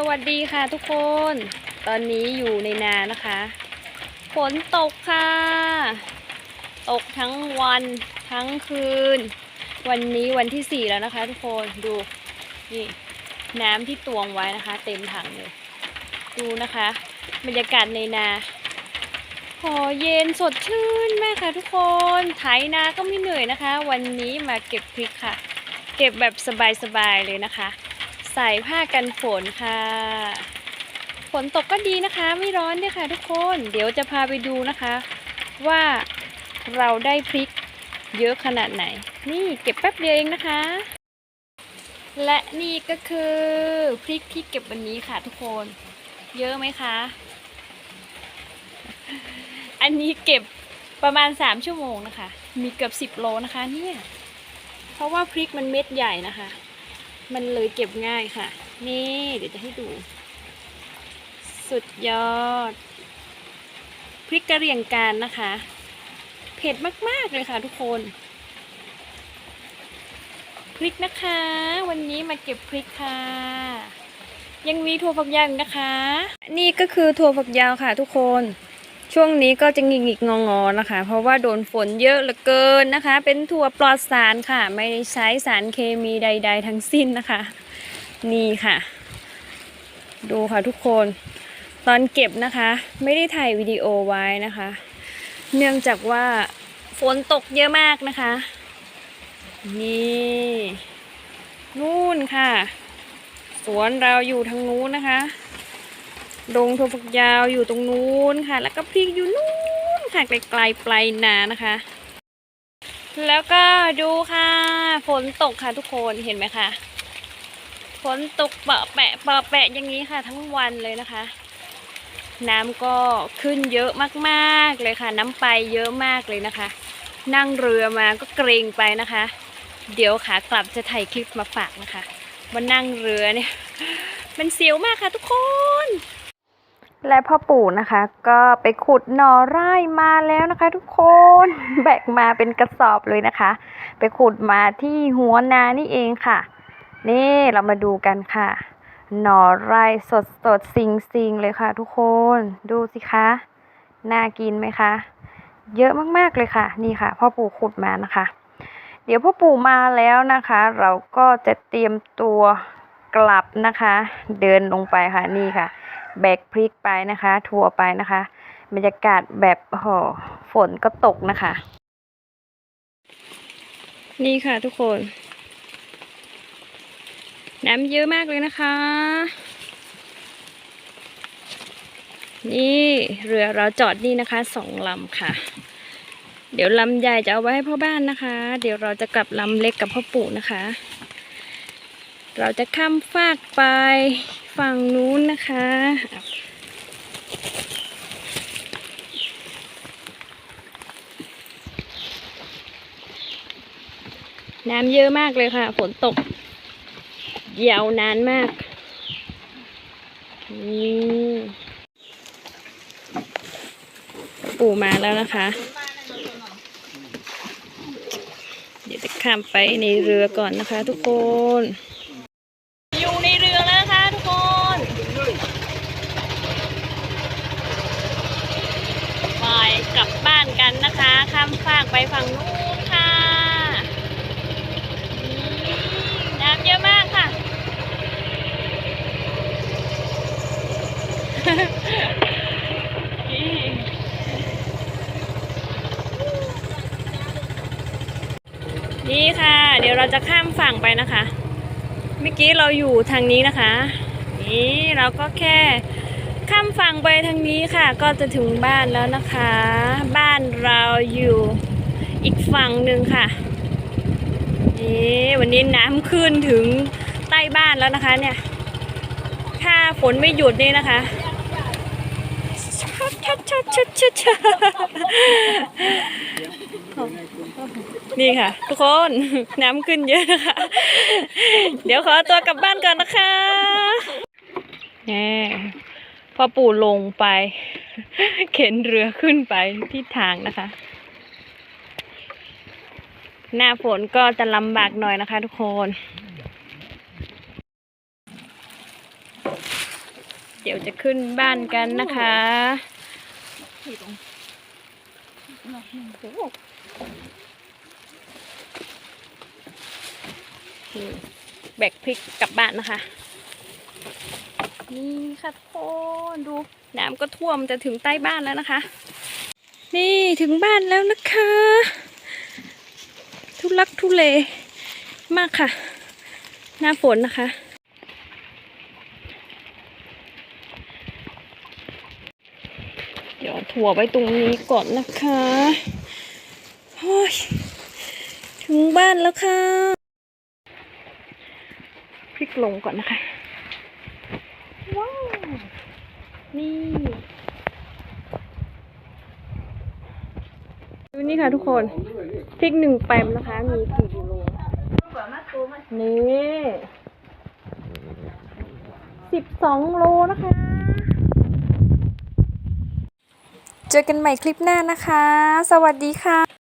สวัสดีค่ะทุกคน ตอนนี้อยู่ในนานะคะ ฝนตกค่ะ ตกทั้งวันทั้งคืน วันนี้วันที่สี่แล้วนะคะ ทุกคนดูนี่น้ำที่ตวงไว้นะคะ เต็มถังเลย ดูนะคะ บรรยากาศในนาโอเย็นสดชื่นมากค่ะทุกคนไถนาก็ไม่เหนื่อยนะคะ วันนี้มาเก็บพริกค่ะ เก็บแบบสบายๆเลยนะคะ ใส่ผ้ากันฝนค่ะ ฝนตกก็ดีนะคะ ไม่ร้อนด้วยค่ะทุกคน เดี๋ยวจะพาไปดูนะคะ ว่าเราได้พริกเยอะขนาดไหน นี่เก็บแป๊บเดียวเองนะคะ และนี่ก็คือพริกที่เก็บวันนี้ค่ะทุกคน เยอะไหมคะ อันนี้เก็บประมาณ 3 ชั่วโมงนะคะ มีเกือบ 10 โลนะคะเนี่ย เพราะว่าพริกมันเม็ดใหญ่นะคะ มันเลยเก็บง่ายค่ะ นี่เดี๋ยวจะให้ดู สุดยอด พริกกระเรียงการนะคะ เผ็ดมาก ๆ เลยค่ะทุกคน พริกนะคะ วันนี้มาเก็บพริกค่ะ ยังมีถั่วฝักยาวนะคะ นี่ก็คือถั่วฝักยาวค่ะทุกคน ช่วงนี้ก็จะหงิกหงิกงองอๆนะคะ เพราะว่าโดนฝนเยอะเหลือเกินนะคะ เป็นถั่วปลอดสารค่ะ ไม่ใช้สารเคมีใด ๆ ทั้งสิ้นนะคะ นี่ค่ะ ดูค่ะทุกคน ตอนเก็บนะคะ ไม่ได้ถ่ายวิดีโอไว้นะคะ เนื่องจากว่าฝนตกเยอะมากนะคะ นี่นู่นค่ะ สวนเราอยู่ทางนู้นนะคะ ดงถั่วฝักยาวอยู่ตรงนู้นค่ะ แล้วก็พริกอยู่นู้นค่ะไกลๆปลายนานะคะ แล้วก็ดูค่ะ ฝนตกค่ะทุกคนเห็นไหมคะฝนตกเปาะแปะเปาะแปะอย่างนี้ค่ะ ทั้งวันเลยนะคะ น้ำก็ขึ้นเยอะมากๆเลยค่ะ น้ำไปเยอะมากเลยนะคะ นั่งเรือมาก็เกรงไปนะคะ เดี๋ยวขากลับจะถ่ายคลิปมาฝากนะคะว่านั่งเรือเนี่ย มันเสียวมากค่ะทุกคน และพ่อปู่นะคะ ก็ไปขุดหน่อไร่มาแล้วนะคะ ทุกคนแบกมาเป็นกระสอบเลยนะคะ ไปขุดมาที่หัวนานี่เองค่ะ นี่เรามาดูกันค่ะ หน่อไร่สดสดสิงสิงเลยค่ะ ทุกคนดูสิคะน่ากินไหมคะ เยอะมากๆเลยค่ะ นี่ค่ะ พ่อปู่ขุดมานะคะ เดี๋ยวพ่อปู่มาแล้วนะคะ เราก็จะเตรียมตัวกลับนะคะ เดินลงไปค่ะนี่ค่ะ แบกพริกไปนะคะ ทัวร์ไปนะคะบรรยากาศแบบโอ้โหฝนก็ตกนะคะ นี่ค่ะทุกคน น้ำเยอะมากเลยนะคะ นี่เรือเราจอดนี่นะคะสองลำค่ะ เดี๋ยวลำใหญ่จะเอาไว้ให้พ่อบ้านนะคะ เดี๋ยวเราจะกลับลำเล็กกับพ่อปู่นะคะ เราจะข้ามฟากไป ฝั่งนู้นนะคะ น้ำเยอะมากเลยค่ะ ฝนตก ยาวนานมากปู่มาแล้วนะคะ เดี๋ยวจะข้ามไปในเรือก่อนนะคะทุกคน อยู่ในเรือแล้วนะคะทุกคน ไปกลับบ้านกันนะคะ ข้ามฟากไปฝั่งนู้นค่ะน้ำเยอะมากค่ะ นี่ค่ะ เดี๋ยวเราจะข้ามฝั่งไปนะคะ เมื่อกี้เราอยู่ทางนี้นะคะ นี่เราก็แค่ ข้ามฝั่งไปทางนี้ค่ะ ก็จะถึงบ้านแล้วนะคะ บ้านเราอยู่อีกฝั่งหนึ่งค่ะนี่วันนี้น้ำขึ้นถึงใต้บ้านแล้วนะคะเนี่ยถ้าฝนไม่หยุดนี่นะคะชัดชัดชัดชัดชัดชัดนี่ค่ะ ทุกคนน้ำขึ้นเยอะนะคะ เดี๋ยวขอตัวกลับบ้านก่อนนะคะแน่ พ่อปู่ลงไป เข็นเรือขึ้นไปที่ทางนะคะ หน้าฝนก็จะลำบากหน่อยนะคะทุกคนเดี๋ยวจะขึ้นบ้านกันนะคะ แบกพริกกลับบ้านนะคะ นี่ค่ะทุกคนดูน้ำก็ท่วมจะถึงใต้บ้านแล้วนะคะ นี่ถึงบ้านแล้วนะคะ ทุลักทุเลมากค่ะ หน้าฝนนะคะ เดี๋ยวถั่วไว้ตรงนี้ก่อนนะคะโอ้ยถึงบ้านแล้วค่ะพลิกลงก่อนนะคะ ว้าว นี่ ดูนี่ค่ะทุกคนพริกหนึ่งแปมนะคะ มีกี่กิโลนี่สิบสองโลนะคะ เจอกันใหม่คลิปหน้านะคะ สวัสดีค่ะ